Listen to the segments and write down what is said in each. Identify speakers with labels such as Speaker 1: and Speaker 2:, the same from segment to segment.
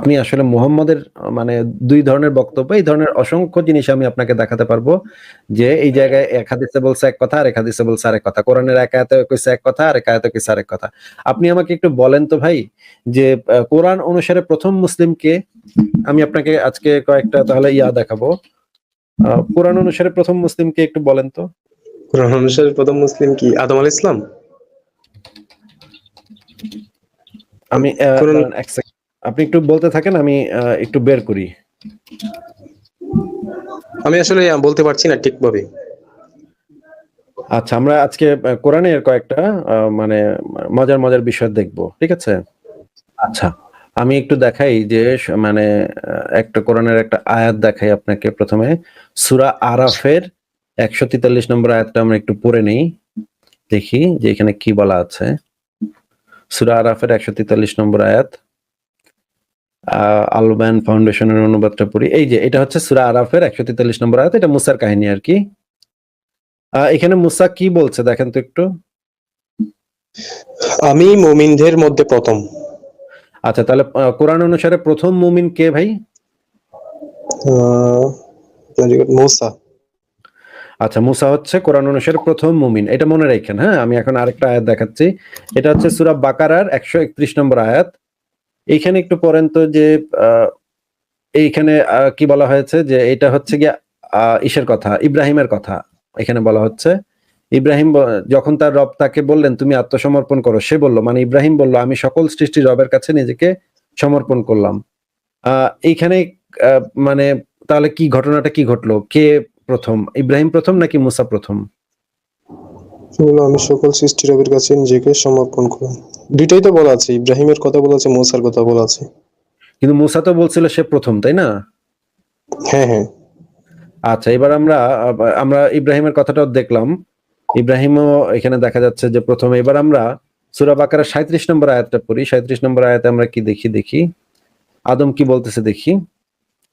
Speaker 1: আপনি আসলে মুহাম্মদের মানে দুই ধরনের বক্তব্য এই ধরনের অসংখ্য জিনিস আমি আপনাকে দেখাতে পারব যে এই জায়গায় এক হাদিসে বলছে এক কথা আর এক হাদিসে বলছে আরেক কথা। কোরআনের এক আয়াতে কইছে এক কথা আর এক আয়াতে কইছে আরেক কথা। আপনি আমাকে একটু বলেন তো ভাই যে কোরআন অনুসারে প্রথম মুসলিম কে আমি আপনাকে আজকে কয়েকটা তাহলে ইয়া দেখাবো। কোরআন অনুসারে প্রথম মুসলিম কে একটু বলেন তো।
Speaker 2: কোরআন অনুসারে প্রথম মুসলিম কি আদম আল ইসলাম
Speaker 1: আমি
Speaker 2: কোরআন-
Speaker 1: এক সেকেন্ড আপনি একটু বলতে থাকেন আমি একটু বের করি।
Speaker 2: আমি আসলে বলতে পারছি না ঠিকভাবে।
Speaker 1: আচ্ছা আমরা আজকে কোরআনের কয়েকটা মানে মজার মজার বিষয় দেখব ঠিক আছে? আচ্ছা আমি একটু দেখাই যে মানে একটা কোরআনের একটা আয়াত দেখাই আপনাকে প্রথমে। সুরা আরাফের একশো তেতাল্লিশ নম্বর আয়াতটা আমরা একটু পড়ে নেই। দেখি যে এখানে কি বলা আছে। সুরা আরাফের একশো তেতাল্লিশ নম্বর আয়াত। আলবান ফাউন্ডেশনের অনুবাদটা পড়ি। এই যে এটা হচ্ছে সূরা আরাফের একশো তেতাল্লিশ নম্বর আয়াত এটা মুসার কাহিনী আর কি। এখানে মুসা কি বলছে দেখেন তো একটু।
Speaker 2: আমি মুমিনদের মধ্যে প্রথম।
Speaker 1: আচ্ছা তাহলে কোরআন অনুসারে প্রথম মুমিন কে ভাই?
Speaker 2: মূসা।
Speaker 1: আচ্ছা মুসা হচ্ছে কোরআন অনুসারে প্রথম মুমিন। এটা মনে রাখেন হ্যাঁ? আমি এখন আরেকটা আয়াত দেখাচ্ছি। এটা হচ্ছে সুরা বাকারার একশো একত্রিশ নম্বর আয়াত। এইখানে একটু পড়েন তো যে এইখানে কি বলা হয়েছে যে, এটা হচ্ছে গিয়ে ইসের কথা, ইব্রাহিমের কথা। এখানে বলা হচ্ছে, ইব্রাহিম যখন তার রব তাকে বললেন, তুমি আত্মসমর্পণ করো। সে বলল মানে ইব্রাহিম বলল, আমি সকল সৃষ্টি রবের কাছে নিজেকে সমর্পণ করলাম। এইখানে মানে তাহলে কি ঘটনাটা কি ঘটলো? কে প্রথম? ইব্রাহিম প্রথম নাকি মুসা প্রথম?
Speaker 2: বলল আমি সকল সৃষ্টি রবের কাছে নিজেকে সমর্পণ করলাম দুইটাই তো বলা আছে ইব্রাহিমের কথা বলা আছে মূসার কথা বলা আছে।
Speaker 1: কিন্তু মুসা তো বলছিল সে প্রথম তাই না?
Speaker 2: হ্যাঁ হ্যাঁ।
Speaker 1: আচ্ছা এবার আমরা আমরা ইব্রাহিমের কথাটাও দেখলাম। ইব্রাহিমও এখানে দেখা যাচ্ছে যে প্রথম এবার আমরা সুরা বাকারা সাঁত্রিশ নম্বর আয়াতটা পড়ি। সাঁত্রিশ নম্বর আয়াতে আমরা কি দেখি দেখি? আদম কি বলতেছে দেখি?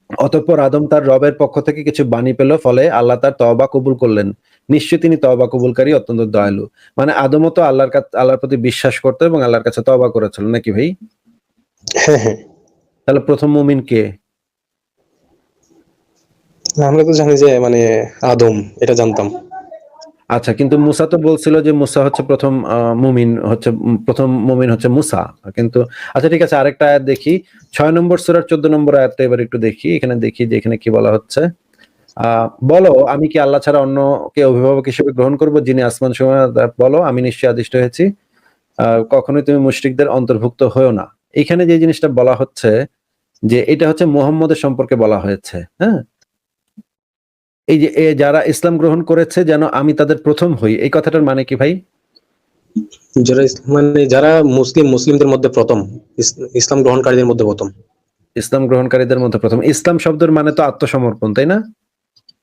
Speaker 1: অতঃপর আদম তার রবের পক্ষ থেকে কিছু বাণী পেল ফলে আল্লাহ তার তবা কবুল করলেন। নিশ্চয়ই তিনি তবা কবুলকারী অত্যন্ত দয়ালু। মানে আদমও তো আল্লাহর কাছে আল্লাহর প্রতি বিশ্বাস করতো এবং আল্লাহর কাছে তবা করেছিল নাকি ভাই?
Speaker 2: হ্যাঁ হ্যাঁ।
Speaker 1: তাহলে প্রথম মুমিন কে?
Speaker 2: আমরা তো জানি যে মানে আদম এটা জানতাম।
Speaker 1: আচ্ছা কিন্তু মুসা তো বলছিল যে মুসা হচ্ছে প্রথম মুমিন হচ্ছে প্রথম মুমিন হচ্ছে মুসা। কিন্তু আচ্ছা ঠিক আছে, আরেকটা আয়াত দেখি। ছয় নম্বর সুরার চোদ্দ নম্বর আয়াতটা এবার একটু দেখি। এখানে দেখি যে এখানে কি বলা হচ্ছে। বলো, আমি কি আল্লাহ ছাড়া অন্যকে অভিভাবক হিসেবে গ্রহণ করব, যিনি আসমান সময়? বলো, আমি নিশ্চয়ই আদিষ্ট হয়েছি। কখনোই তুমি মুশরিকদের অন্তর্ভুক্ত হয়েও না। এখানে যে জিনিসটা বলা হচ্ছে, যে এটা হচ্ছে মুহাম্মদের সম্পর্কে বলা হয়েছে হ্যাঁ? এই যে যারা ইসলাম গ্রহণ করেছে যেন আমি তাদের প্রথম হই। এই কথাটার মানে কি ভাই?
Speaker 2: যারা মানে যারা মুসলিম মুসলিমদের মধ্যে প্রথম ইসলাম গ্রহণকারীদের মধ্যে প্রথম।
Speaker 1: ইসলাম গ্রহণকারীদের মধ্যে প্রথম। ইসলাম শব্দের মানে তো আত্মসমর্পণ তাই না?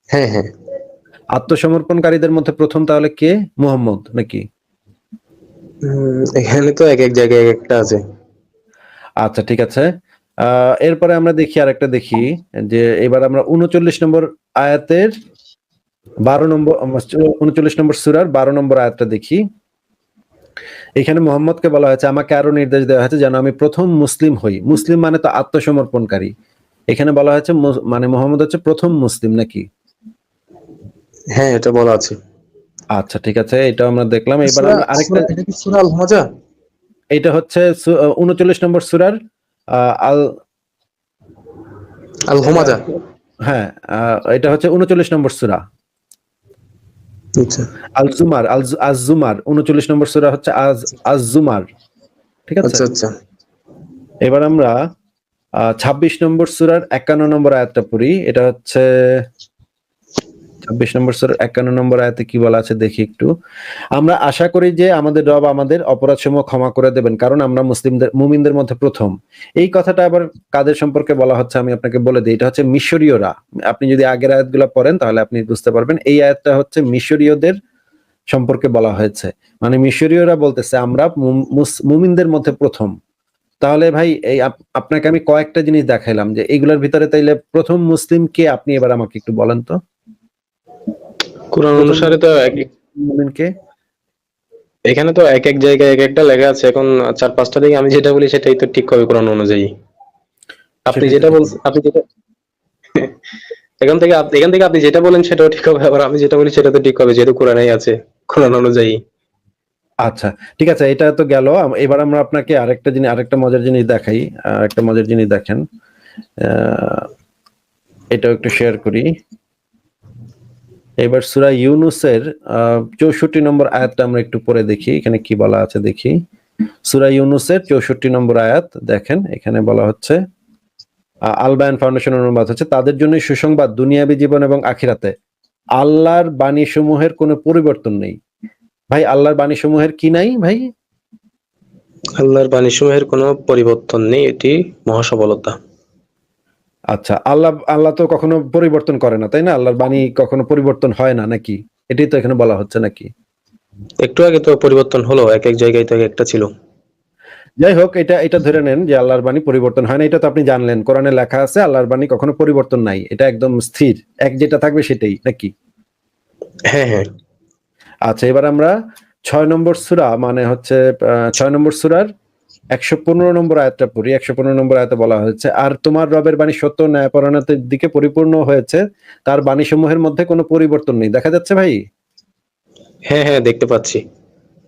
Speaker 2: হ্যাঁ হ্যাঁ।
Speaker 1: আত্মসমর্পণকারীদের মধ্যে প্রথম তাহলে কে? মুহাম্মদ নাকি?
Speaker 2: এখানে তো এক এক জায়গায় এক একটা আছে।
Speaker 1: আচ্ছা ঠিক আছে। এরপরে আমরা দেখি আর একটা দেখি যে এবার আমরা উনচল্লিশ নম্বর আয়াতের বারো নম্বর উনচল্লিশ নম্বর সুরার বারো নম্বর আয়াতটা দেখি। এখানে মোহাম্মদকে বলা হয়েছে আমাকে আরও নির্দেশ দেওয়া হয়েছে যেন আমি প্রথম মুসলিম হই। মুসলিম মানে তো আত্মসমর্পণকারী। এখানে বলা হয়েছে মানে মোহাম্মদ হচ্ছে প্রথম মুসলিম নাকি?
Speaker 2: হ্যাঁ এটা বলা আছে।
Speaker 1: আচ্ছা ঠিক আছে এটা আমরা দেখলাম। এবার আরেকটা
Speaker 2: এটা
Speaker 1: হচ্ছে উনচল্লিশ নম্বর সুরার আল
Speaker 2: আল হুমাজা
Speaker 1: হ্যাঁ এটা হচ্ছে উনচল্লিশ নম্বর সুরা।
Speaker 2: আচ্ছা।
Speaker 1: আল জুমার আল আজ জুমার উনচল্লিশ নম্বর সুরা হচ্ছে আজ আজ জুমার। ঠিক আছে?
Speaker 2: আচ্ছা আচ্ছা।
Speaker 1: এবার আমরা ছাব্বিশ নম্বর সুরার একান্ন নম্বর আয়াতটা পড়ি। এটা হচ্ছে ছাব্বিশ নম্বর সুরার একান্ন নম্বর আয়াতে কি বলা আছে দেখি একটু। আমরা আশা করি যে আমাদের রব আমাদের অপরাধ সমূহ ক্ষমা করে দেবেন, কারণ আমরা মুসলিমদের, মুমিনদের মধ্যে প্রথম। এই কথাটা আবার কাদের সম্পর্কে বলা হচ্ছে আমি আপনাকে বলে দিই, এটা হচ্ছে মিশরীয়রা। আপনি যদি আগের আয়াতগুলো পড়েন তাহলে আপনি বুঝতে পারবেন, এই আয়াতটা হচ্ছে মিশরীয়দের সম্পর্কে বলা হয়েছে। মানে মিশরীয়রা বলতেছে, আমরা মুমিনদের মধ্যে প্রথম। তাহলে ভাই, এই আপনাকে আমি কয়েকটা জিনিস দেখাইলাম, যে এগুলোর ভিতরে তাইলে প্রথম মুসলিম কে, আপনি এবার আমাকে একটু বলেন তো।
Speaker 2: কোরআন অনুসারে তো এক এক-
Speaker 1: মুমিন কে?
Speaker 2: এখানে তো এক এক জায়গায় এক একটা লেখা আছে। এখন চার পাঁচটা দিকে আমি যেটা বলি সেটাই তো ঠিক হবে কোরআন অনুযায়ী। আপনি যেটা বলছেন আপনি যেটা এখান থেকে এখান থেকে আপনি যেটা বলেন সেটাও ঠিক হবে আবার আমি যেটা বলি সেটা তো ঠিক হবে যেহেতু কোরআনেই আছে কোরআন অনুযায়ী।
Speaker 1: আচ্ছা ঠিক আছে এটা তো গেল। এবার আমরা আপনাকে আরেকটা জিনিস আরেকটা মজার জিনিস দেখাই আরেকটা মজার জিনিস দেখেন। আহ, এটাও একটু শেয়ার করি। এবার সুরা ইউনুসের চৌষট্টি নম্বর আয়াতটা আমরা একটু পরে দেখি, এখানে কি বলা আছে দেখি। সুরা ইউনুসের চৌষট্টি নম্বর আয়াত দেখেন, এখানে বলা হচ্ছে আলবায়ন ফাউন্ডেশন অনুবাদ হচ্ছে, তাদের জন্য সুসংবাদ দুনিয়াবী জীবন এবং আখিরাতে। আল্লাহর বাণী সমূহের কোনো পরিবর্তন নেই। ভাই, আল্লাহর বাণী সমূহের কি নাই ভাই?
Speaker 2: আল্লাহর বাণী সমূহের কোনো পরিবর্তন নেই, এটি মহাসফলতা।
Speaker 1: আচ্ছা আল্লাহ আল্লাহ তো কখনো পরিবর্তন করে না তাই না? আল্লাহর বাণী কখনো পরিবর্তন হয় না নাকি? এটাই তো এখানে বলা হচ্ছে নাকি?
Speaker 2: একটু আগে তো পরিবর্তন হলো এক এক জায়গায় তো এক একটা ছিল।
Speaker 1: যাই হোক এটা এটা ধরে নেন যে আল্লাহর বাণী পরিবর্তন হয় না এটা তো আপনি জানলেন। কোরআনে লেখা আছে আল্লাহর বাণী কখনো পরিবর্তন নাই। এটা একদম স্থির। এক যেটা থাকবে সেটাই নাকি?
Speaker 2: হ্যাঁ হ্যাঁ।
Speaker 1: আচ্ছা এবার আমরা ছয় নম্বর সুরা মানে হচ্ছে ছয় নম্বর সুরার একশো পনেরো নম্বর আয়াতটা পড়ি। একশো পনেরো নম্বর আয়াতে বলা হয়েছে আর তোমার রবের বাণী সত্য ন্যায়পরায়ণতার দিকে পরিপূর্ণ হয়েছে তার বাণী সমূহের মধ্যে কোনো পরিবর্তন নেই। দেখা যাচ্ছে ভাই?
Speaker 2: হ্যাঁ হ্যাঁ দেখতে পাচ্ছি।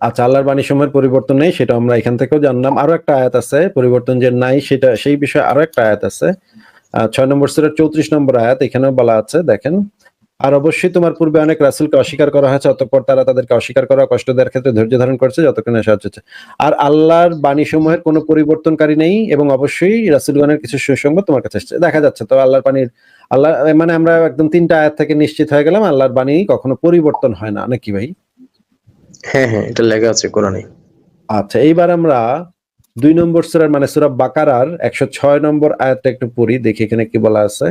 Speaker 1: আচ্ছা আল্লাহর বাণী সময়ের পরিবর্তন নেই সেটা আমরা এখান থেকেও জানলাম। আরও একটা আয়াত আছে পরিবর্তন যে নাই সেটা সেই বিষয়ে আরও একটা আয়াত আছে। ছয় নম্বর সুরের চৌত্রিশ নম্বর আয়াত এখানেও বলা আছে দেখেন। আর অবশ্যই তোমার পূর্বে অনেক রাসুলকে অস্বীকার করা হয়েছে অতঃপর তারা তাদেরকে অস্বীকার করা কষ্ট দেওয়ার ক্ষেত্রে ধৈর্য ধারণ করছে যতক্ষণ সাহায্য হচ্ছে। আর আল্লাহর বাণী সমূহের কোনো পরিবর্তনকারী নেই এবং অবশ্যই রাসুলগণের কিছু সুসংবাদ তোমার কাছে এসেছে দেখা যাচ্ছে তো আল্লাহর বাণীর আল্লাহ মানে আমরা একদম তিনটা আয়াত থেকে নিশ্চিত হয়ে গেলাম আল্লাহর বাণী কখনো পরিবর্তন হয় না নাকি ভাই?
Speaker 2: হ্যাঁ হ্যাঁ এটা লেখা আছে কোরআনে
Speaker 1: আচ্ছা এইবার আমরা দুই নম্বর সুরার মানে সুরা বাকারার একশো ছয় নম্বর আয়াতটা একটু পড়ি দেখি এখানে কি বলা আছে।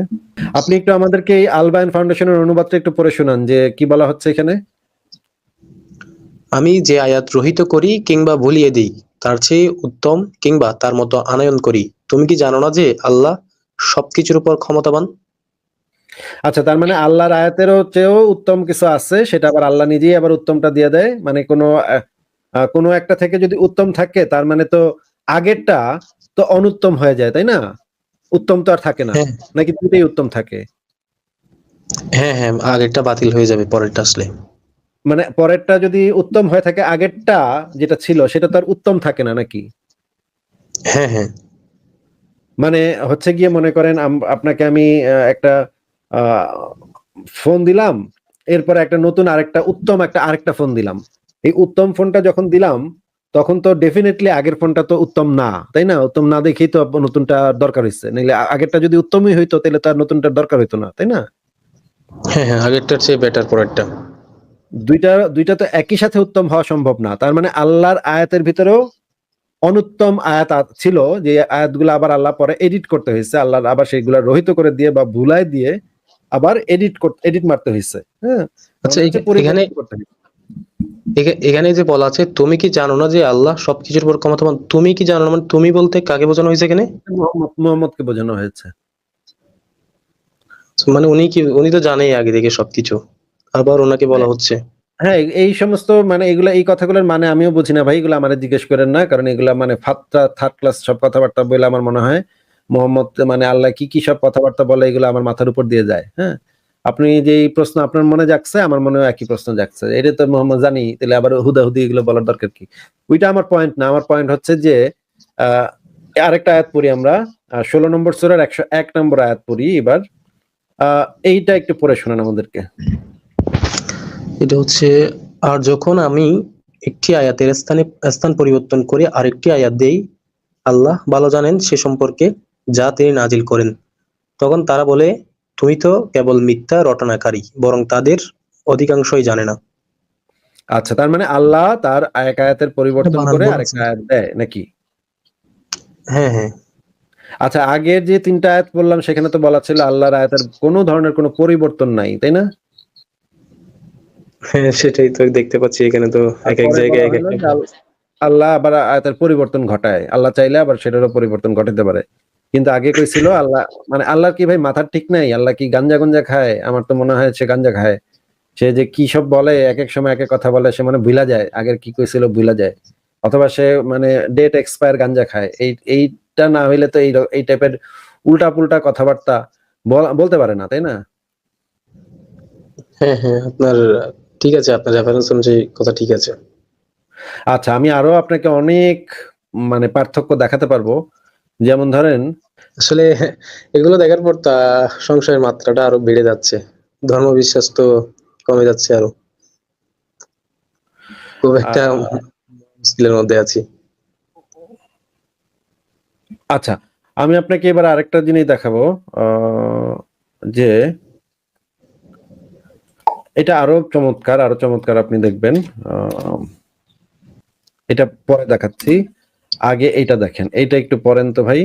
Speaker 1: আপনি একটু আমাদেরকে এই আলবায়ন ফাউন্ডেশনের অনুবাদটা একটু পড়ে শোনান যে কি বলা হচ্ছে এখানে?
Speaker 2: আমি যে আয়াত রহিত করি কিংবা ভুলিয়ে দিই তার চেয়ে উত্তম কিংবা তার মতো আনয়ন করি তুমি কি জানো না যে আল্লাহ সবকিছুর উপর ক্ষমতাবান?
Speaker 1: আচ্ছা তার মানে আল্লাহর আয়াতেরও চেয়েও উত্তম কিছু আছে সেটা আবার আল্লাহ নিজেই আবার উত্তমটা দিয়ে দেয় মানে কোনো কোনো একটা থেকে যদি উত্তম থাকে তার মানে তো আগেরটা তো অনুত্তম হয়ে যায় তাই না? উত্তম তো আর থাকে না।
Speaker 2: হ্যাঁ।
Speaker 1: নাকি দুটোই উত্তম থাকে?
Speaker 2: হ্যাঁ হ্যাঁ আগেরটা বাতিল হয়ে যাবে পরেরটা আসলে।
Speaker 1: মানে পরেরটা যদি উত্তম হয়ে থাকে আগেরটা যেটা ছিল সেটা তো আর উত্তম থাকে না নাকি?
Speaker 2: হ্যাঁ হ্যাঁ।
Speaker 1: মানে হচ্ছে গিয়ে মনে করেন আপনাকে আমি আহ, একটা ফোন দিলাম এরপরে একটা নতুন আরেকটা উত্তম একটা আরেকটা ফোন দিলাম। এই উত্তম ফোনটা যখন দিলাম তখন তো ডেফিনেটলি আগের ফোনটা তো উত্তম না তাই না? উত্তম না দেখেই তো নতুনটা দরকার হয়েছে নাহলে আগেরটা যদি উত্তমই হইতো তাহলে তার নতুনটা দরকার হইতো না তাই না?
Speaker 2: হ্যাঁ হ্যাঁ আগেরটার চেয়ে বেটার পরেরটা।
Speaker 1: দুইটা দুইটা তো একই সাথে উত্তম হওয়া সম্ভব না। তার মানে আল্লাহর আয়াতের ভিতরেও অনুত্তম আয়াত ছিল যে আয়াতগুলো আবার আল্লাহ পরে এডিট করতে হয়েছে আল্লাহ আবার সেইগুলা রহিত করে দিয়ে বা ভুলাই দিয়ে আবার এডিট করতে এডিট মারতে হয়েছে হ্যাঁ?
Speaker 2: আচ্ছা এখানে এখানে যে বলা আছে তুমি কি জানো না যে আল্লাহ সবকিছুর উপর ক্ষমতাবান তুমি কি জানো না মানে তুমি বলতে কাকে বোঝানো হয়েছে এখানে?
Speaker 1: মোহাম্মদ মোহাম্মদকে বোঝানো হয়েছে।
Speaker 2: মানে উনি কি উনি তো জানেই আগে থেকে সবকিছু। আবার ওনাকে বলা হচ্ছে।
Speaker 1: হ্যাঁ এই- এই সমস্ত মানে এগুলা এই কথাগুলোর মানে আমিও বুঝি না ভাই এগুলো আমার জিজ্ঞেস করেন না কারণ এগুলা মানে ফাত্তা থার্ড ক্লাস সব কথাবার্তা বলে আমার মনে হয় মোহাম্মদ মানে আল্লাহ কি কি সব কথাবার্তা বলে এগুলো আমার মাথার উপর দিয়ে যায় হ্যাঁ। আপনি যে প্রশ্ন আপনার মনে যাচ্ছে আমার মনে একই প্রশ্ন যাচ্ছে এটা তো মোহাম্মদ জানি, তাহলে আবার হুদাহুদি এগুলো বলার দরকার কি? ওইটা আমার পয়েন্ট না, আমার পয়েন্ট হচ্ছে যে আরেকটা আয়াত পড়ি আমরা ষোলো নম্বর সুরার একশো এক নম্বর আয়াত পড়ি এবার। এইটা একটু পড়ে শোনান আমাদেরকে।
Speaker 2: এটা হচ্ছে, আর যখন আমি একটি আয়াতের স্থানে, স্থান পরিবর্তন করে আরেকটি আয়াত দেই, আল্লাহ ভালো জানেন সে সম্পর্কে যা তিনি নাজিল করেন। তখন তারা বলে তুমি তো কেবল মিথ্যা রটনাকারী বরং তাদের অধিকাংশই জানে না।
Speaker 1: আচ্ছা তার মানে আল্লাহ তার এক আয়াতের পরিবর্তন করে। আরেকটা আয়াত দেয় নাকি?
Speaker 2: হ্যাঁ হ্যাঁ।
Speaker 1: আচ্ছা আগের যে তিনটা আয়াত বললাম সেখানে তো বলা ছিল আল্লাহর আয়াতের কোনো ধরনের কোনো পরিবর্তন নাই তাই না?
Speaker 2: হ্যাঁ সেটাই তো দেখতে পাচ্ছি এখানে তো এক এক জায়গায় এক এক
Speaker 1: আল্লাহ আবার আয়াতের পরিবর্তন ঘটায় আল্লাহ চাইলে আবার সেটারও পরিবর্তন ঘটাতে পারে। কিন্তু আগে কইছিল আল্লাহ মানে আল্লাহর কি ভাই মাথার ঠিক নাই? আল্লাহ কি গাঞ্জা গঞ্জা খায়? আমার তো মনে হয় সে গাঞ্জা খায়। সে যে কি সব বলে এক এক সময় এক এক কথা বলে সে মানে ভুলা যায়। আগের কি কইছিল ভুলা যায়। অথবা সে মানে ডেট এক্সপায়ার গাঞ্জা খায়। এই এইটা না হইলে তো এই এই টাইপের উল্টা পুল্টা কথাবার্তা বলা- বলতে পারে না তাই না?
Speaker 2: হ্যাঁ হ্যাঁ আপনার ঠিক আছে আপনার রেফারেন্স অনুযায়ী কথা ঠিক আছে।
Speaker 1: আচ্ছা আমি আরও আপনাকে অনেক মানে পার্থক্য দেখাতে পারব। যেমন ধরেন
Speaker 2: আসলে এগুলো দেখার পর তা সংশয়ের মাত্রাটা আরও বেড়ে যাচ্ছে। ধর্ম বিশ্বাস তো কমে যাচ্ছে আরও। খুব একটা মুশকিলের মধ্যে আছি।
Speaker 1: আচ্ছা আমি আপনাকে এবার আরেকটা জিনিস দেখাবো আহ, যে এটা আরও চমৎকার আরও চমৎকার আপনি দেখবেন আহ, এটা পরে দেখাচ্ছি। আগে এটা দেখেন এটা একটু পড়েন তো ভাই।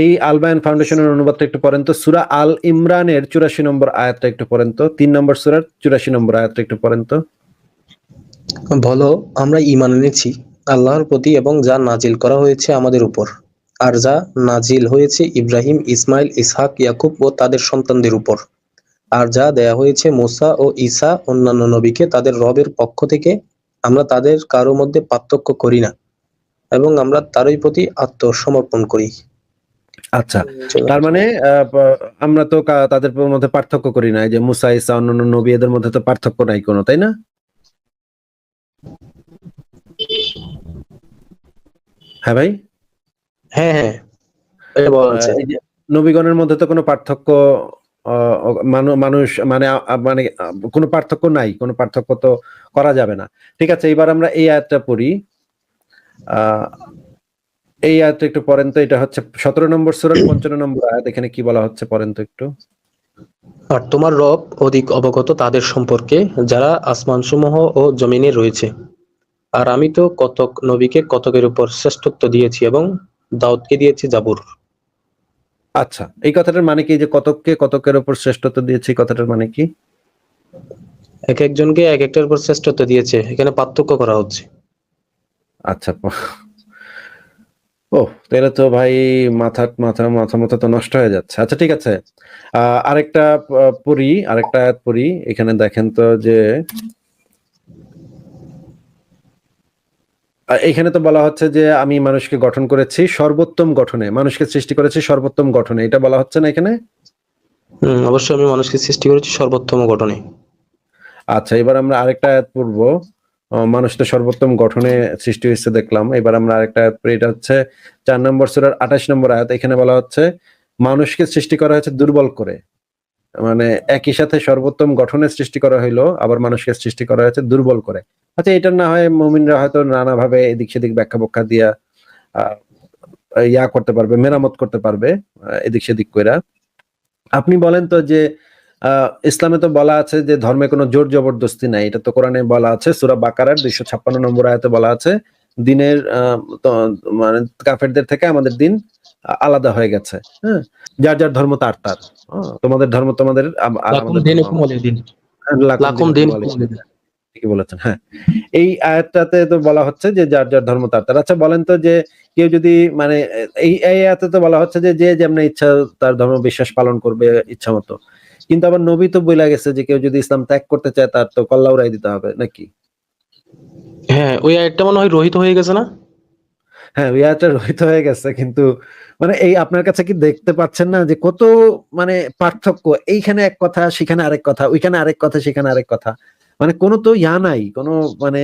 Speaker 1: এই আলবায়ন ফাউন্ডেশনের অনুবাদটা একটু পড়েন তো, সুরা আল ইমরানের চুরাশি নম্বর আয়াতটা একটু পড়েন তো, তিন নম্বর সুরার চুরাশি নম্বর আয়াতটা একটু পড়েন তো।
Speaker 2: বলো, আমরা ইমান এনেছি আল্লাহর প্রতি এবং যা নাজিল করা হয়েছে আমাদের উপর, আর যা নাজিল হয়েছে ইব্রাহিম, ইসমাইল, ইসহাক, ইয়াকুব ও তাদের সন্তানদের উপর, আর যা দেয়া হয়েছে মোসা ও ঈসা অন্যান্য নবীকে তাদের রবের পক্ষ থেকে, আমরা তাদের কারও মধ্যে পার্থক্য করি না। এবং আমরা তারই প্রতি আত্মসমর্পণ করি।
Speaker 1: আচ্ছা তার মানে আমরা তো তাদের মধ্যে পার্থক্য করি না এই যে মুসা ইসা অন্যান্য নবী এদের মধ্যে তো পার্থক্য নাই কোনো তাই না? হ্যাঁ ভাই?
Speaker 2: হ্যাঁ হ্যাঁ
Speaker 1: নবীগণের মধ্যে তো কোনো পার্থক্য মানুষ মানে মানে কোনো পার্থক্য নাই কোনো পার্থক্য তো করা যাবে না। ঠিক আছে এবার আমরা এই আয়াতটা পড়ি। এই আয়াতটা একটু পড়েন তো এটা হচ্ছে সতেরো নম্বর সুরার পঞ্চান্ন নম্বর আয়াত এখানে কি বলা হচ্ছে পড়েন তো একটু।
Speaker 2: আর তোমার রব অধিক অবগত তাদের সম্পর্কে যারা আসমানসমূহ ও জমিনে রয়েছে। আর আমি তো কতক নবীকে কতকের উপর শ্রেষ্ঠত্ব দিয়েছি এবং দাউদকে দিয়েছি জাবুর।
Speaker 1: আচ্ছা এই কথাটার মানে কি যে কতককে কতকের উপর শ্রেষ্ঠত্ব দিয়েছি এই কথাটার মানে কি?
Speaker 2: এক একজনকে এক একটার উপর শ্রেষ্ঠত্ব দিয়েছে এখানে পার্থক্য করা হচ্ছে।
Speaker 1: আচ্ছা ও তাহলে তো ভাই মাথা মাথা মাথা মাথা তো নষ্ট হয়ে যাচ্ছে। আচ্ছা ঠিক আছে। আরেকটা পড়ি আরেকটা আয়াত পড়ি এখানে দেখেন তো যে এখানে তো বলা হচ্ছে যে আমি মানুষকে গঠন করেছি সর্বোত্তম গঠনে। মানুষকে সৃষ্টি করেছি সর্বোত্তম গঠনে। এটা বলা হচ্ছে না এখানে?
Speaker 2: হম অবশ্যই আমি মানুষকে সৃষ্টি করেছি সর্বোত্তম গঠনে।
Speaker 1: আচ্ছা এবার আমরা আরেকটা আয়াত পড়ব। আহ, মানুষ তো সর্বোত্তম গঠনে সৃষ্টি হয়েছে দেখলাম। এবার আমরা আরেকটা এটা হচ্ছে চার নম্বর সুরার আঠাশ নম্বর আয়াত। এখানে বলা হচ্ছে মানুষকে সৃষ্টি করা হয়েছে দুর্বল করে। মানে একই সাথে সর্বোত্তম গঠনের সৃষ্টি করা হইল আবার মানুষকে সৃষ্টি করা হয়েছে দুর্বল করে। আচ্ছা এটা না হয় মমিনরা হয়তো নানাভাবে এদিক সেদিক ব্যাখ্যা বখ্যা দিয়া ইয়া করতে পারবে মেরামত করতে পারবে এদিক সেদিক কইরা। আপনি বলেন তো যে ইসলামে তো বলা আছে যে ধর্মে কোনো জোর জবরদস্তি নাই। এটা তো কোরআনে বলা আছে সুরা বাকারার দুইশো ছাপ্পান্ন নম্বর আয়াতে বলা আছে দিনের মানে কাফেরদের থেকে আমাদের দিন আলাদা হয়ে গেছে হ্যাঁ? যার যার ধর্ম তার তার। হ্যাঁ, তোমাদের ধর্ম তোমাদের। ঠিকই বলেছেন হ্যাঁ। এই আয়াতটাতে তো বলা হচ্ছে যে যার যার ধর্ম তার তার। আচ্ছা বলেন তো যে কেউ যদি মানে এই এই আয়াতে তো বলা হচ্ছে যে যে যেমন ইচ্ছা তার ধর্ম বিশ্বাস পালন করবে ইচ্ছা মতো কিন্তু আবার নবী তো বলে গেছে যে কেউ যদি ইসলাম ত্যাগ করতে চায় তার তো কল্লা উড়াই দিতে হবে নাকি?
Speaker 2: হ্যাঁ ওই একটা মনে হয় রহিত হয়ে গেছে না?
Speaker 1: হ্যাঁ ওই আয়াতটা রহিত হয়ে গেছে কিন্তু মানে এই আপনার কাছে কি দেখতে পাচ্ছেন না যে কত মানে পার্থক্য? এইখানে এক কথা সেখানে আরেক কথা ওইখানে আরেক কথা সেখানে আরেক কথা। মানে কোনো তো ইয়া নাই কোনো মানে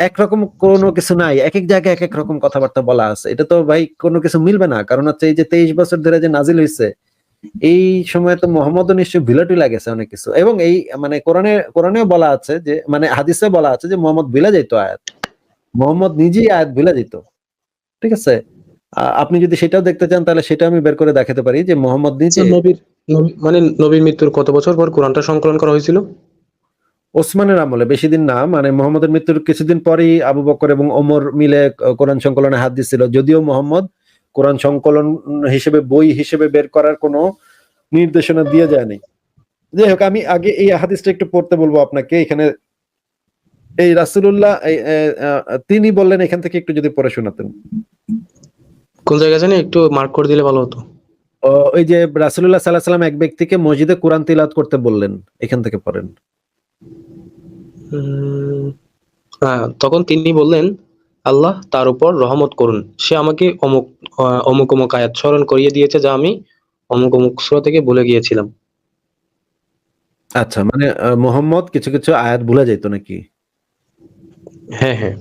Speaker 1: একরকম কোনো কিছু নাই এক এক জায়গায় এক এক রকম কথাবার্তা বলা আছে। এটা তো ভাই কোনো কিছু মিলবে না কারণ হচ্ছে এই যে তেইশ বছর ধরে যে নাজিল হয়েছে এই সময় তো মোহাম্মদ নিশ্চয়ই ভিলাটুই গেছে অনেক কিছু। এবং এই মানে কোরআনে কোরআনেও বলা আছে যে মানে হাদিসে বলা আছে যে মোহাম্মদ ভিলা যাইতো আয়াত। মোহাম্মদ নিজেই আয়াত ভিলা যেত ঠিক আছে? আপনি যদি সেটাও দেখতে চান তাহলে সেটা আমি বের করে দেখাতে পারি যে মোহাম্মদ নিজে
Speaker 2: আচ্ছা, নবীর মানে নবীর মৃত্যুর কত বছর পর কোরআনটা সংকলন করা হয়েছিল?
Speaker 1: ওসমানের আমলে বেশি দিন না মানে মোহাম্মদের মৃত্যুর কিছুদিন পরেই আবু বকর এবং ওমর মিলে কোরআন সংকলনে হাত দিছিল যদিও মোহাম্মদ কোরআন সংকলন হিসেবে বই হিসেবে বের করার কোনো নির্দেশনা দিয়ে যায়নি যাই হোক আমি আগে এই হাদিসটা একটু পড়তে বলব আপনাকে। এখানে এই রাসূলুল্লাহ তিনি বললেন এখান থেকে একটু যদি পড়ে শোনাতেন।
Speaker 2: কোন জায়গায় জানি একটু মার্ক করে দিলে ভালো হতো।
Speaker 1: ওই যে রাসূলুল্লাহ সাল্লাহ সাল্লাম এক ব্যক্তিকে মসজিদে কোরআন তিলাওয়াত করতে বললেন এখান থেকে পড়েন।
Speaker 2: হ্যাঁ তখন তিনি বললেন আল্লাহ তার উপর রহমত করুন। সে আমাকে অমুক অমুক অমুক আয়াত স্মরণ করিয়ে দিয়েছে যা আমি অমুক অমুক সূরা থেকে ভুলে গিয়েছিলাম।
Speaker 1: আচ্ছা মানে মোহাম্মদ কিছু কিছু আয়াত ভুলে যেত নাকি?
Speaker 2: হ্যাঁ হ্যাঁ।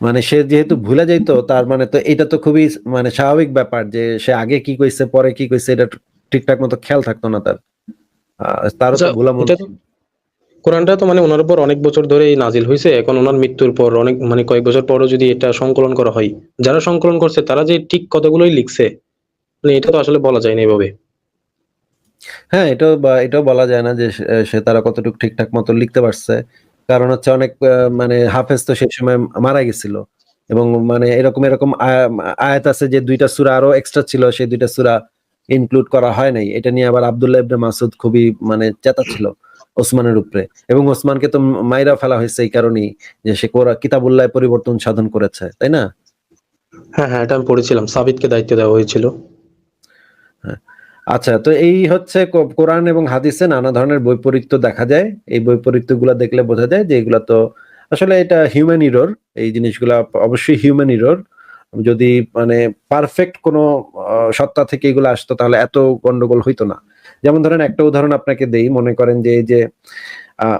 Speaker 1: মানে সে যেহেতু ভুলে যাইতো তার মানে তো এটা তো খুবই মানে স্বাভাবিক ব্যাপার যে সে আগে কি কইছে পরে কি কইছে এটা ঠিকঠাক মতো খেয়াল থাকতো না তার। আহ, তারও তো
Speaker 2: আচ্ছা,
Speaker 1: ভুলা মন
Speaker 2: কোরআনটা তো মানে ওনার উপর অনেক বছর ধরেই নাজিল হয়েছে এখন ওনার মৃত্যুর পর অনেক মানে কয়েক বছর পরও যদি এটা সংকলন করা হয়, যারা সংকলন করছে তারা যে ঠিক কতগুলোই লিখছে মানে এটা তো আসলে বলা যায় না এভাবে।
Speaker 1: হ্যাঁ এটাও এটাও বলা যায় না যে সে- তারা কতটুকু ঠিকঠাক মতো লিখতে পারছে। কারণ হচ্ছে অনেক মানে হাফেজ তো সেই সময় মারা গেছিল। এবং মানে এরকম এরকম আয়া- আয়াত আছে যে দুইটা সূরা আরও এক্সট্রা ছিল, সেই দুইটা সূরা ইনক্লুড করা হয় নাই। এটা নিয়ে আবার আব্দুল্লাহ ইবনে মাসুদ খুবই মানে চেতা ছিল ওসমানের উপরে। এবং ওসমানকে তো মাইরা ফেলা হয়েছে এই কারণেই যে সে কোরআন কিতাবুল্লাহ পরিবর্তন সাধন করেছে তাই না?
Speaker 2: হ্যাঁ হ্যাঁ এটা আমি পড়েছিলাম। সাবিতকে দায়িত্ব দেওয়া হয়েছিল।
Speaker 1: আচ্ছা তো এই হচ্ছে কোরআন এবং হাদিসে নানা ধরনের বৈপরীত্য দেখা যায়। এই বৈপরীত্যগুলা দেখলে বোঝা যায় যে এগুলা তো আসলে এটা হিউম্যান ইরর এই জিনিসগুলা অবশ্যই হিউম্যান ইরর যদি মানে পারফেক্ট কোনো সত্তা থেকে এগুলো আসতো তাহলে এত গন্ডগোল হইতো না। যেমন ধরেন একটা উদাহরণ আপনাকে দেই মনে করেন যে এই যে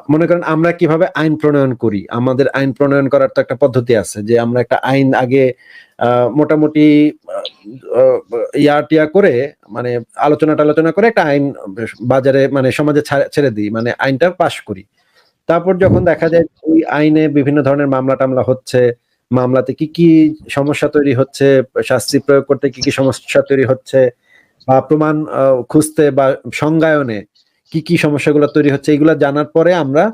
Speaker 1: মনে করেন আমরা কীভাবে আইন প্রণয়ন করি? আমাদের আইন প্রণয়ন করার তো একটা পদ্ধতি আছে যে আমরা একটা আইন আগে মোটামুটি আহ, আহ, ইয়া টিয়া করে মানে আলোচনা টালোচনা করে একটা আইন বাজারে মানে সমাজে ছেড়ে দিই মানে আইনটা পাশ করি। তারপর যখন দেখা যায় ওই আইনে বিভিন্ন ধরনের মামলা টামলা হচ্ছে মামলাতে কি কি সমস্যা তৈরি হচ্ছে শাস্তি প্রয়োগ করতে কি কি সমস্যা তৈরি হচ্ছে প্রমাণ খুঁজতে বা সংজ্ঞায়নে কি কি সমস্যাগুলো তৈরি হচ্ছে এগুলো জানার পরে আমরা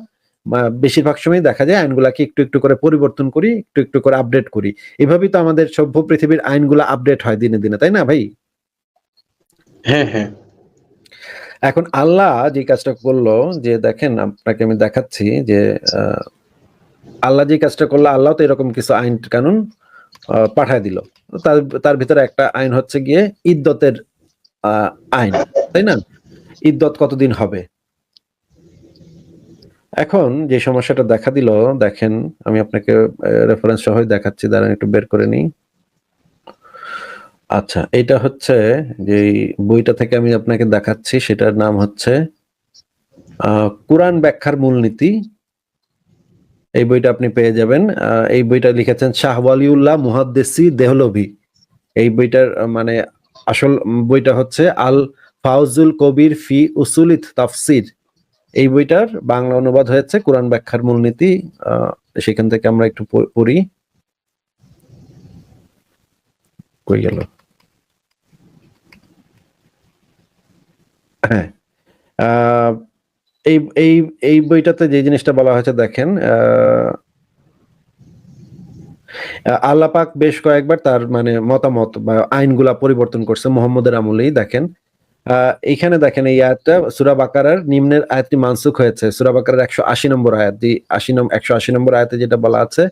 Speaker 1: বেশিরভাগ সময় দেখা যায় আইনগুলাকে একটু একটু করে পরিবর্তন করি একটু একটু করে আপডেট করি। এভাবেই তো আমাদের সভ্য পৃথিবীর আইনগুলো আপডেট হয় দিনে দিনে তাই না ভাই?
Speaker 2: হ্যাঁ হ্যাঁ।
Speaker 1: এখন আল্লাহ যে কাজটা করল যে দেখেন আপনাকে আমি দেখাচ্ছি যে আহ, আল্লাহ যে কাজটা করল আল্লাহ তো এরকম কিছু আইন কানুন আহ, পাঠায় দিল। তার তার ভিতরে একটা আইন হচ্ছে গিয়ে ইদ্যতের আইন, তাই না? ইদ্যত কতদিন হবে? এখন যে সমস্যাটা দেখা দিল, দেখেন, আমি আপনাকে রেফারেন্স সহ দেখাচ্ছি, দাঁড়ান একটু বের করে নিই। আচ্ছা এটা হচ্ছে যে বইটা থেকে আমি আপনাকে দেখাচ্ছি, সেটার নাম হচ্ছে কোরআন ব্যাখ্যার মূলনীতি। এই বইটা আপনি পেয়ে যাবেন। এই বইটা লিখেছেন শাহ ওয়ালিউল্লাহ মুহাদ্দেসি দেহলভি। এই বইটার মানে আসল বইটা হচ্ছে আল ফাউজুল কবির ফি উসুলিত তাফসির। এই বইটার বাংলা অনুবাদ হয়েছে কোরআন ব্যাখ্যার মূলনীতি সেখান থেকে আমরা একটু পড়ি গেল? হ্যাঁ এই এই এই বইটাতে যে জিনিসটা বলা হয়েছে দেখেন আহ, আল্লাহ পাক বেশ কয়েকবার তার মানে মতামত বা আইনগুলা পরিবর্তন করছে মোহাম্মদের আমলেই দেখেন। আহ, এইখানে দেখেন এই আয়াতটা সুরা বাকারার নিম্নের আয়াতটি মানসুখ হয়েছে। সুরা বাকারার একশো আশি নম্বর আয়াত আশি নম্বর একশো আশি নম্বর আয়াতে যেটা বলা আছে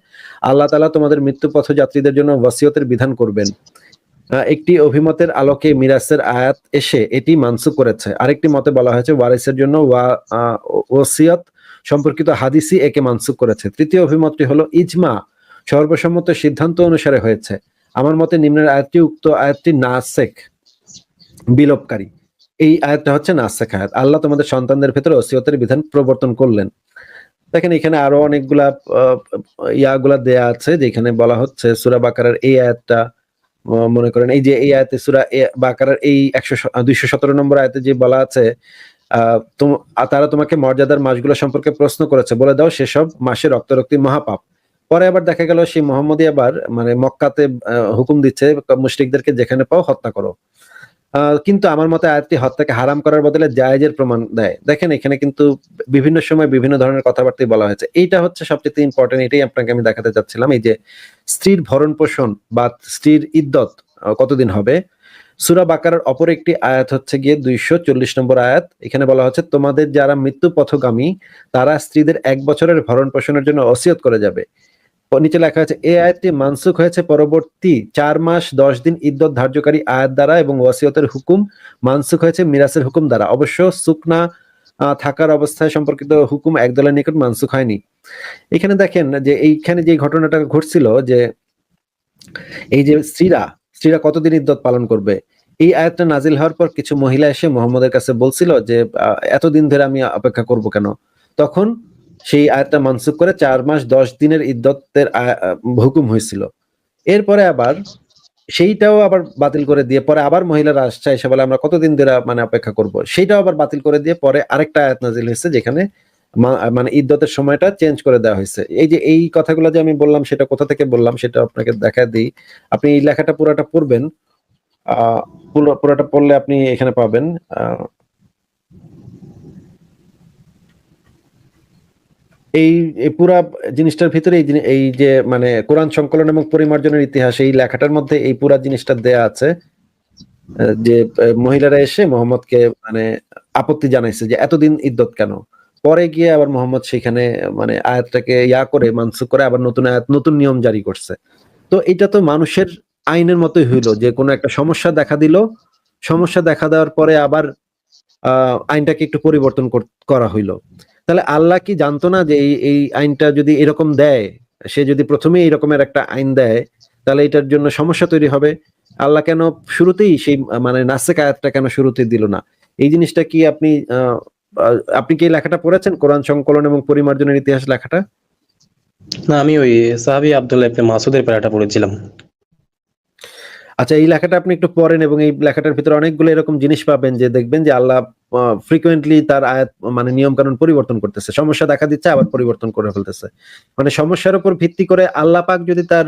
Speaker 1: আল্লাহ তালা তোমাদের মৃত্যু পথ যাত্রীদের জন্য ওয়াসিয়তের বিধান করবেন। একটি অভিমতের আলোকে মিরাসের আয়াত এসে এটি মানসুখ করেছে। আরেকটি মতে বলা হয়েছে ওয়ারিসের জন্য ওয়া আহ, ওসিয়ত সম্পর্কিত হাদিসি একে মানসুখ করেছে। তৃতীয় অভিমতটি হলো ইজমা সর্বসম্মত সিদ্ধান্ত অনুসারে হয়েছে। আমার মতে নিম্নের আয়াতটি উক্ত আয়াতটি নাসেক, বিলোপকারী। এই আয়াতটা হচ্ছে নাসেক আয়াত। আল্লাহ তোমাদের সন্তানদের ভেতরে ওসিয়তের বিধান প্রবর্তন করলেন। দেখেন, এখানে আরও অনেকগুলা ইয়াগুলা দেয়া আছে, যেখানে বলা হচ্ছে সুরা বাকারার এই আয়াতটা মনে করেন এই যে এই আয়াতে সুরা বাকারার এই একশো দুইশো সতেরো নম্বর আয়াতে যে বলা আছে তারা তোমাকে মর্যাদার মাসগুলো সম্পর্কে প্রশ্ন করেছে। বলে দাও, সেসব মাসে রক্তারক্তি মহাপাপ। পরে আবার দেখা গেল সেই মোহাম্মদী আবার মানে মক্কাতে হুকুম দিচ্ছে, মুশরিকদেরকে যেখানে পাও হত্যা করো। কিন্তু আমার মতে আয়াতটি হত্যাকে হারাম করার বদলে জায়েজের প্রমাণ দেয়। দেখেন, এখানে কিন্তু বিভিন্ন সময় বিভিন্ন ধরনের কথাবার্তাই বলা হয়েছে। এইটা হচ্ছে সবচেয়ে ইম্পর্টেন্ট এটাই আপনাকে আমি দেখাতে চাচ্ছিলাম। এই যে স্ত্রীর ভরণ পোষণ বা স্ত্রীর ইদ্যত কতদিন হবে? সুরা বাকারার অপর একটি আয়াত হচ্ছে গিয়ে দুইশো চল্লিশ নম্বর আয়াত। এখানে বলা হচ্ছে, তোমাদের যারা মৃত্যু পথগামী, তারা স্ত্রীদের এক বছরের ভরণ পোষণের জন্য অসিয়ত করে যাবে। নিচে লেখা আছে এই আয়াতটি মানসুখ হয়েছে পরবর্তী চার মাস, দশ দিন ইদ্যত ধার্যকারী আয়াত দ্বারা এবং ওয়াসিয়তের হুকুম মানসুখ হয়েছে মিরাসের হুকুম দ্বারা। অবশ্য সুকনা থাকার অবস্থায় সম্পর্কিত হুকুম একদলের নিকট মানসুখ হয়নি। এখানে দেখেন যে এইখানে যে ঘটনাটা ঘটছিল যে এই যে স্ত্রীরা স্ত্রীরা কতদিন ইদ্যত পালন করবে? এই আয়াতটা নাজিল হওয়ার পর কিছু মহিলা এসে মোহাম্মদের কাছে বলছিল যে এতদিন ধরে আমি অপেক্ষা করব কেন? তখন সেই আয়াতটা মানসুখ করে চার মাস, দশ দিনের ইদ্যতের হুকুম হয়েছিল। এরপরে আবার সেইটাও আবার বাতিল করে দিয়ে পরে আবার মহিলারা আসছে, এসে বলে, আমরা কতদিন ধরে মানে অপেক্ষা করব? সেইটাও আবার বাতিল করে দিয়ে পরে আরেকটা আয়াত নাজিল হয়েছে, যেখানে মানে ইদ্যতের সময়টা চেঞ্জ করে দেওয়া হয়েছে। এই যে এই কথাগুলো যে আমি বললাম, সেটা কোথা থেকে বললাম, সেটা আপনাকে দেখা দিই। আপনি এই লেখাটা পুরোটা পড়বেন। আহ পুরো, পুরোটা পড়লে আপনি এখানে পাবেন। এই পুরা জিনিসটার ভিতরে এই যে মানে কোরআন সংকলন এবং পরিমার্জনের ইতিহাস এই লেখাটার মধ্যে এই পুরা জিনিসটা দেয়া আছে যে মহিলারা এসে মোহাম্মদকে মানে আপত্তি জানাইছে যে এতদিন ইদ্যত কেন? পরে গিয়ে আবার মোহাম্মদ সেখানে মানে আয়াতটাকে ইয়া করে মানসুখ করে আবার নতুন আয়াত নতুন নিয়ম জারি করছে। তো এটা তো মানুষের আইনের মতোই হইল যে কোনো একটা সমস্যা দেখা দিল সমস্যা দেখা দেওয়ার পরে আবার আহ, আইনটাকে একটু পরিবর্তন করা হইল। তাহলে আল্লাহ কি জানতো না যে এই এই আইনটা যদি এরকম দেয়, সে যদি প্রথমে এরকমের একটা আইন দেয়, তাহলে এটার জন্য সমস্যা তৈরি হবে? আল্লাহ কেন শুরুতেই সেই মানে নাসেক আয়াতটা কেন শুরুতেই দিল না? এই জিনিসটা কি আপনি আপনি কি এই লেখাটা পড়েছেন? কোরআন সংকলন এবং পরিমার্জনের ইতিহাস লেখাটা?
Speaker 2: না, আমি ওই সাহাবি আব্দুল্লাহ ইবনে মাসুদের প্যারাটা পড়েছিলাম।
Speaker 1: আচ্ছা এই লেখাটা আপনি একটু পড়েন এবং এই লেখাটার ভিতরে অনেকগুলো এরকম জিনিস পাবেন যে দেখবেন যে আল্লাহ ফ্রিকুয়েন্টলি তার আয়াত মানে নিয়ম কানুন পরিবর্তন করতেছে। সমস্যা দেখা দিচ্ছে, আবার পরিবর্তন করে ফেলতেছে। মানে সমস্যার উপর ভিত্তি করে আল্লাহ পাক যদি তার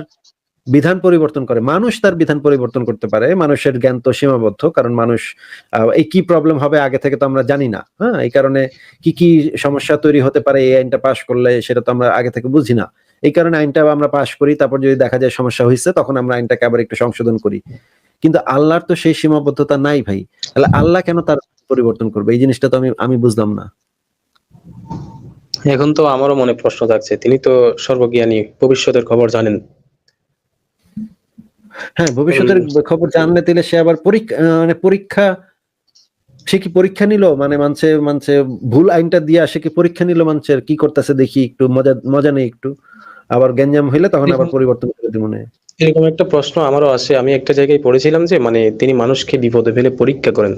Speaker 1: বিধান পরিবর্তন করে, মানুষ তার বিধান পরিবর্তন করতে পারে, মানুষের জ্ঞান তো সীমাবদ্ধ, কারণ মানুষ এই কি প্রবলেম হবে আগে থেকে তো আমরা জানি না হ্যাঁ? এই কারণে কি কি সমস্যা তৈরি হতে পারে, এই আইনটা পাশ করলে সেটা তো আমরা আগে থেকে বুঝি না। এই কারণে আইনটা আমরা পাশ করি তারপর যদি দেখা যায় সমস্যা হয়েছে তখন আমরা আইনটাকে আবার একটু সংশোধন করি। কিন্তু আল্লাহর তো সেই সীমাবদ্ধতা নাই ভাই। তাহলে আল্লাহ কেন তার পরিবর্তন করবে? এই জিনিসটা তো আমি আমি বুঝলাম না।
Speaker 2: এখন তো আমারও মনে প্রশ্ন থাকছে তিনি তো সর্বজ্ঞানী ভবিষ্যতের খবর জানেন।
Speaker 1: হ্যাঁ ভবিষ্যতের খবর জানলে দিলে সে আবার পরীক্ষা মানে পরীক্ষা সে কি পরীক্ষা নিল? মানে মানছে মানছে ভুল আইনটা দিয়া সে কি পরীক্ষা নিল? মানুষের কি করতেছে দেখি একটু মজা মজা নেই একটু। আবার গ্যাঞ্জাম হইলে তখন আবার পরিবর্তন করে দিব মনে
Speaker 2: এরকম একটা প্রশ্ন আমারও আছে আমি একটা জায়গায় পড়েছিলাম যে মানে তিনি মানুষকে বিপদে ফেলে পরীক্ষা করেন।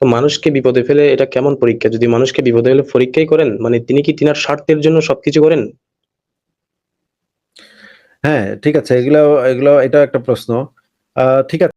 Speaker 2: তো মানুষকে বিপদে ফেলে এটা কেমন পরীক্ষা? যদি মানুষকে বিপদে ফেলে পরীক্ষাই করেন মানে তিনি কি তিনার স্বার্থের জন্য সবকিছু করেন?
Speaker 1: হ্যাঁ ঠিক আছে। এগুলো এগুলো এটা একটা প্রশ্ন। আহ ঠিক আছে।